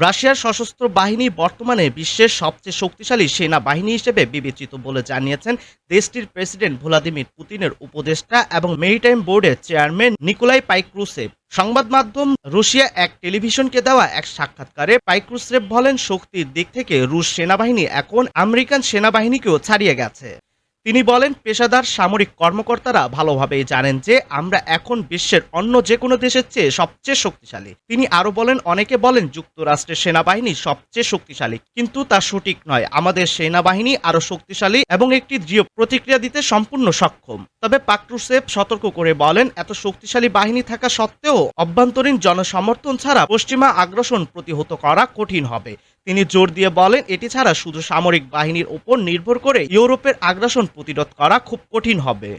রাশিয়ার সশস্ত্র বাহিনী বর্তমানে বিশ্বের সবচেয়ে শক্তিশালী সেনাবাহিনী হিসেবে বিবেচিত বলে জানিয়েছেন দেশটির প্রেসিডেন্ট ভ্লাদিমির পুতিনের উপদেষ্টা এবং মেরিটাইম বোর্ডের চেয়ারম্যান নিকোলাই পাইক্রুসেভ। সংবাদ মাধ্যম রুশিয়া এক টেলিভিশনকে দেওয়া এক সাক্ষাৎকারে পাইক্রুসেভ বলেন, শক্তির দিক থেকে রুশ সেনাবাহিনী এখন আমেরিকান সেনাবাহিনীকেও ছাড়িয়ে গেছে। তিনি বলেন, পেশাদার সামরিক কর্মকর্তারা ভালোভাবেই জানেন যে আমরা এখন বিশ্বের অন্য যে কোনো দেশের চেয়ে সবচেয়ে শক্তিশালী। তিনি আরও বলেন, অনেকে বলেন, যুক্তরাষ্ট্রের সেনাবাহিনী সবচেয়ে শক্তিশালী। কিন্তু তা সঠিক নয়। আমাদের সেনাবাহিনী আরও শক্তিশালী এবং একটি দৃঢ় প্রতিক্রিয়া দিতে সম্পূর্ণ সক্ষম। তবে পাকরুসেভ সতর্ক করে বলেন, এত শক্তিশালী বাহিনী থাকা সত্ত্বেও অভ্যন্তরীণ জনসমর্থন ছাড়া পশ্চিমা আগ্রাসন প্রতিহত করা কঠিন হবে। তিনি জোর দিয়ে বলেন, এটি ছাড়া শুধু সামরিক বাহিনীর উপর নির্ভর করে ইউরোপের আগ্রাসন প্রতিরোধ করা খুব কঠিন হবে।